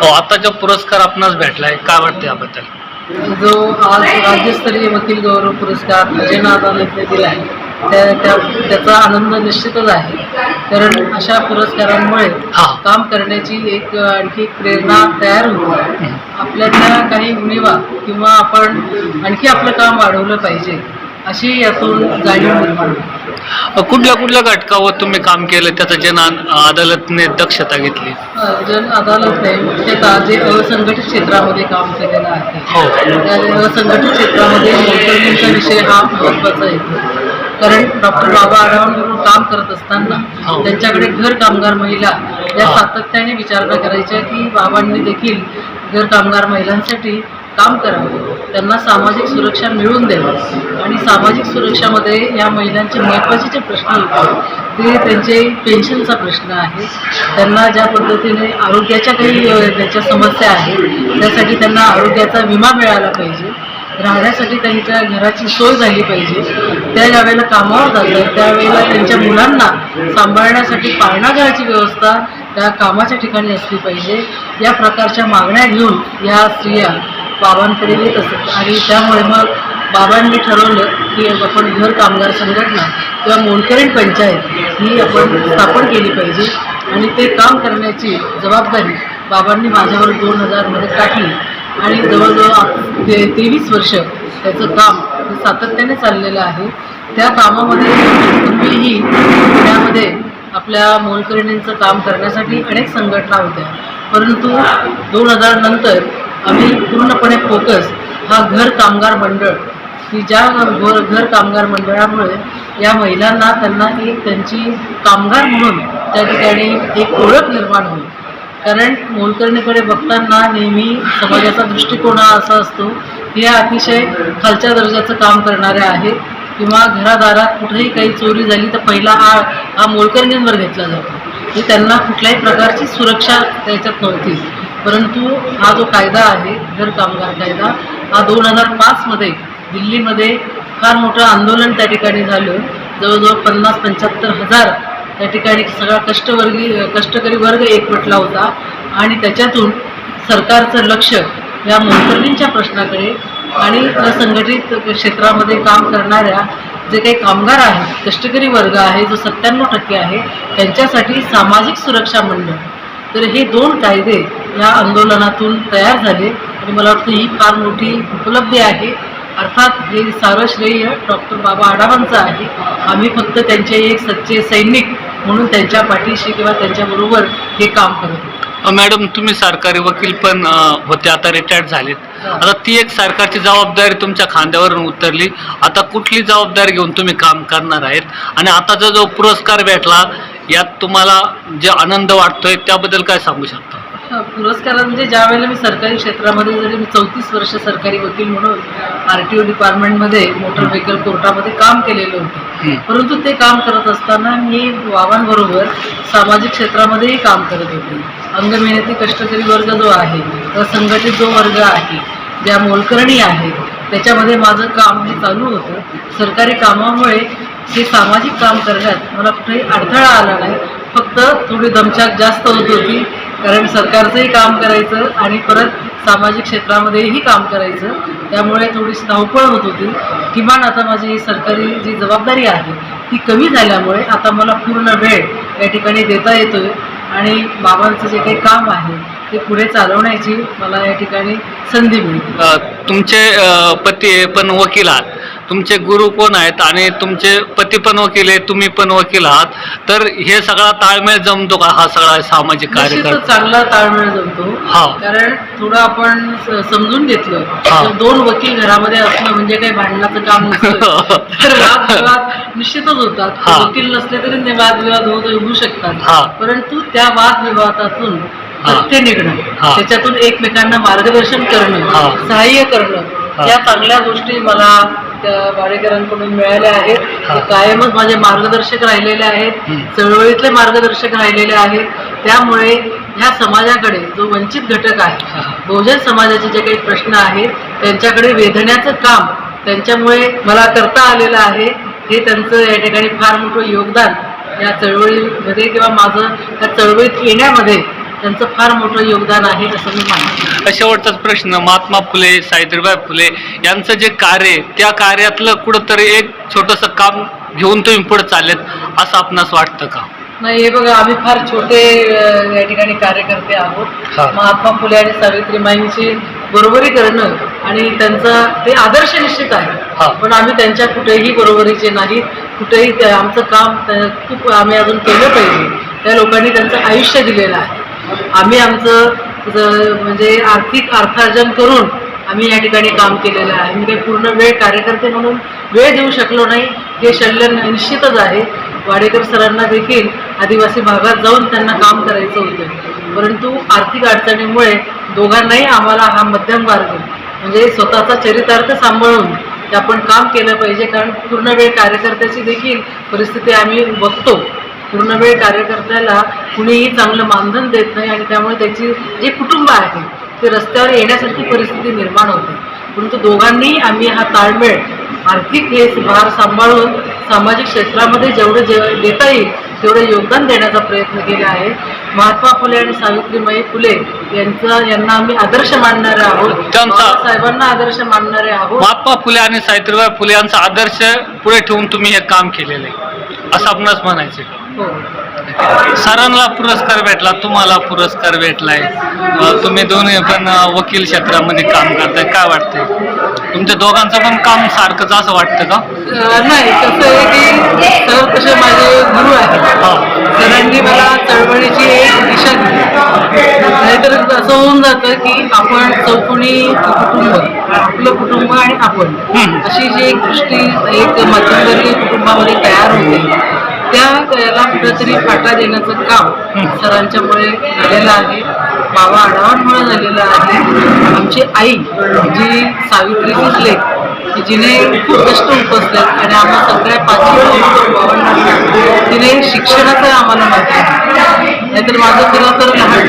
हो आता जो पुरस्कार आपणास भेटलाय काय वाटतं याबद्दल? जो आज राज्यस्तरीय वकील गौरव पुरस्कार अजयना अदालतने दिला आहे त्या त्या त्याचा आनंद निश्चितच आहे. कारण अशा पुरस्कारांमुळे. काम करण्याची एक आणखी एक प्रेरणा तयार होते. आपल्यातल्या काही उणीवा किंवा आपण आणखी आपलं काम वाढवलं पाहिजे. अशी यातून जाणीव निर्माण होते कुठल्या कुठल्या घटकावर तुम्ही काम केलं? त्याचं जन अदालतने दक्षता घेतली. जन अदालतने मुख्यतः जे असंघटित क्षेत्रामध्ये काम केलेलं आहे. हो. त्या असंघटित क्षेत्रामध्ये मोलकरणींचा विषय हा महत्त्वाचा येतो कारण डॉक्टर बाबा आढावांबरोबर काम करत असताना हो. त्यांच्याकडे घर कामगार महिला या हा. सातत्याने विचारणा करायच्या की बाबांनी देखील घर कामगार महिलांसाठी काम करावं त्यांना सामाजिक सुरक्षा मिळवून द्यावं आणि सामाजिक सुरक्षामध्ये या महिलांचे महत्त्वाचे जे प्रश्न होते ते त्यांचे पेन्शनचा प्रश्न आहे. त्यांना ज्या पद्धतीने आरोग्याच्या काही त्यांच्या समस्या आहेत त्यासाठी त्यांना आरोग्याचा विमा मिळाला पाहिजे. राहण्यासाठी त्यांच्या घराची सोय झाली पाहिजे. त्या ज्यावेळेला कामावर जातात त्यावेळेला त्यांच्या मुलांना सांभाळण्यासाठी पाळणाघराची व्यवस्था त्या कामाच्या ठिकाणी असली पाहिजे. या प्रकारच्या मागण्या घेऊन या स्त्रिया बाबांकडे येत असत आणि त्यामुळे मग बाबांनी ठरवलं की आपण घर कामगार संघटना किंवा मोलकरीण पंचायत ही आपण स्थापन केली पाहिजे. आणि ते काम करण्याची जबाबदारी बाबांनी माझ्यावर दोन हजारमध्ये टाकली. आणि जवळजवळ ते तेवीस वर्ष त्याचं काम सातत्याने चाललेलं आहे. त्या कामामध्ये पूर्वीही पुण्यामध्ये आपल्या मोलकरणींचं काम करण्यासाठी अनेक संघटना होत्या. परंतु दोन हजार नंतर आम्ही पूर्णपणे फोकस हा घर कामगार मंडळ. की ज्या घर घर कामगार मंडळामुळे या महिलांना त्यांना एक त्यांची कामगार म्हणून त्या ठिकाणी एक ओळख निर्माण होईल. कारण मोलकरणीकडे बघताना नेहमी समाजाचा दृष्टिकोन हा असा असतो की या अतिशय खालच्या दर्जाचं काम करणाऱ्या आहेत किंवा घरादारात कुठेही काही चोरी झाली तर पहिला आळ हा मोलकरणींवर घेतला जातो. की त्यांना कुठल्याही प्रकारची सुरक्षा त्याच्यात नव्हती. परंतु हा जो कायदा आहे घर कामगार कायदा हा दोन हजार पाचमध्ये दिल्लीमध्ये फार मोठं आंदोलन त्या ठिकाणी झालं. जवळजवळ पन्नास पंच्याहत्तर हजार त्या ठिकाणी सगळा कष्टवर्गी कष्टकरी वर्ग एकवटला होता. आणि त्याच्यातून सरकारचं लक्ष या मोलकरणींच्या प्रश्नाकडे आणि असंघटित क्षेत्रामध्ये काम करणाऱ्या जे काही कामगार आहेत कष्टकरी वर्ग आहे जो सत्त्याण्णव टक्के आहे त्यांच्यासाठी सामाजिक सुरक्षा मंडळ. तर हे दोन कायदे या आंदोलनातून तयार झाले. आणि मला वाटतं ही फार मोठी उपलब्धी आहे. अर्थात हे सारं श्रेय डॉक्टर बाबा आडावांचं आहे आम्ही फक्त त्यांचे एक सच्चे सैनिक म्हणून त्यांच्या पाठीशी किंवा त्यांच्याबरोबर हे काम करत होतो. मॅडम तुम्ही सरकारी वकील पण होते आता रिटायर्ड झालेत. आता ती एक सरकारची जबाबदारी तुमच्या खांद्यावरून उतरली. आता कुठली जबाबदारी घेऊन तुम्ही काम करणार आहेत? आणि आताचा जो पुरस्कार भेटला यात तुम्हाला जे आनंद वाटतोय त्याबद्दल काय सांगू शकता? पुरस्कारात म्हणजे ज्या वेळेला मी सरकारी क्षेत्रामध्ये जरी मी चौतीस वर्ष सरकारी वकील म्हणून आर टी ओ डिपार्टमेंटमध्ये मोटर व्हेकल कोर्टामध्ये काम केलेलं होतं. परंतु ते काम करत असताना मी बाबांबरोबर सामाजिक क्षेत्रामध्येही काम करत होते. अंगमेहनती कष्टकरी वर्ग जो आहे असंघटित जो वर्ग आहे ज्या मोलकरणी आहेत त्याच्यामध्ये माझं काम हे चालू होतं. सरकारी कामामुळे हे सामाजिक काम करण्यात मला कुठेही अडथळा आला नाही. फक्त थोडी दमछाक जास्त होत होती. कारण सरकारचंही काम करायचं आणि परत सामाजिक क्षेत्रामध्येही काम करायचं. त्यामुळे थोडीशी धावपळ होत होती. किमान आता माझी ही सरकारी जी जबाबदारी आहे ती कमी झाल्यामुळे आता मला पूर्ण वेळ या ठिकाणी देता येतोय. आणि बाबांचं जे काही काम आहे ते पुढे चालवण्याची मला या ठिकाणी संधी मिळते. तुमचे पती पण वकील आहात. तुमचे गुरु कोण आहेत आणि तुमचे पती पण वकील आहे तुम्ही पण वकील आहात तर हे सगळा ताळमेळ जमतो का हा सगळा सामाजिक कार्यक्रम चांगला ताळमेळ जमतो हा. कारण थोडं आपण समजून घेतलं. तर दोन वकील घरामध्ये असणं म्हणजे काही भांडणाचं काम नसतं तर निश्चितच होतात हा. वकील नसले तरी ते वादविवाद होत होऊ शकतात हा. परंतु त्या वादविवादातून हा. तथ्य निघणं हा. त्याच्यातून एकमेकांना मार्गदर्शन हा. करणं सहाय्य करणं हा. या चांगल्या गोष्टी मला त्या वाडेकरांकडून मिळाल्या आहेत. ते कायमच माझे मार्गदर्शक राहिलेले आहेत. चळवळीतले मार्गदर्शक राहिलेले आहेत त्यामुळे ह्या समाजाकडे जो वंचित घटक आहे. बहुजन समाजाचे जे काही प्रश्न आहेत त्यांच्याकडे वेधण्याचं काम त्यांच्यामुळे मला करता आलेलं आहे हे त्यांचं या ठिकाणी फार मोठं योगदान या चळवळीमध्ये किंवा माझं त्या चळवळीत येण्यामध्ये त्यांचं फार मोठं योगदान आहे असं मी मानते. शेवटचाच प्रश्न महात्मा फुले सावित्रीबाई फुले यांचं जे कार्य आहे, त्या कार्यातलं कुठंतरी एक छोटंसं काम घेऊन तुम्ही पुढे चाललेत असं आपणास वाटतं का? नाही हे बघा आम्ही फार छोटे या ठिकाणी कार्यकर्ते आहोत. महात्मा फुले आणि सावित्रीबाईंची बरोबरी करणं आणि त्यांचा ते आदर्श निश्चित हा. आहे पण आम्ही त्यांच्या कुठेही बरोबरीचे नाही. कुठेही आमचं काम खूप आम्ही अजून केलं पाहिजे. त्या लोकांनी त्यांचं आयुष्य दिलेलं आहे. आम्ही आमचं म्हणजे आर्थिक अर्थार्जन करून आम्ही या ठिकाणी काम केलेलं आहे. मी काही पूर्ण वेळ कार्यकर्ते म्हणून वेळ देऊ शकलो नाही. हे शल्य निश्चितच आहे. वाडेकर सरांना देखील आदिवासी भागात जाऊन त्यांना काम करायचं होतं. परंतु आर्थिक अडचणीमुळे दोघांनाही आम्हाला हा मध्यम मार्ग म्हणजे स्वतःचा चरितार्थ सांभाळून ते आपण काम केलं पाहिजे. कारण पूर्ण वेळ कार्यकर्त्याची देखील परिस्थिती आम्ही बघतो. पूर्ण वेळ कार्यकर्त्याला कुणीही चांगलं मानधन देत नाही आणि त्यामुळे त्याची जे कुटुंब आहे ते रस्त्यावर येण्यासारखी परिस्थिती निर्माण होते. परंतु दोघांनी आम्ही हा ताळमेळ आर्थिक हे भार सांभाळून सामाजिक क्षेत्रामध्ये जेवढं जे देता येईल तेवढं योगदान देण्याचा प्रयत्न केला आहे. महात्मा फुले आणि सावित्रीबाई फुले यांचा यांना आम्ही आदर्श मानणारे आहोत. साहेबांना आदर्श मानणारे आहोत. महात्मा फुले आणि सावित्रीबाई फुले यांचा आदर्श पुढे ठेवून तुम्ही हे काम केलेलं आहे. असं आपणास म्हणायचं सरांना पुरस्कार भेटला तुम्हाला पुरस्कार भेटलाय. तुम्ही दोन्ही पण वकील क्षेत्रामध्ये काम करताय काय वाटतंय? तुमच्या दोघांचं पण काम सारखंच असं वाटतं का? नाही कसं आहे की सर तसे माझे गुरु आहेत. सरांनी मला चळवळीची एक दिशा दिली. नाहीतर असं होऊन जातं की आपण चौकोनी कुटुंब आपलं कुटुंब आणि आपण. अशी जी एक दृष्टी एक मध्यमवर्गीय कुटुंबामध्ये तयार होते त्या याला कुठेतरी फाटा देण्याचं काम. सरांच्यामुळे झालेलं आहे. बाबा आढावांमुळे झालेलं आहे. आमची आई जी सावित्रीचीच लेख की जिने खूप कष्ट उपसले आणि आम्हा सगळ्या पाचवी भावांना तिने शिक्षणाचं आम्हाला माहिती आहे नाहीतर माझं खरं तर लहानपणीच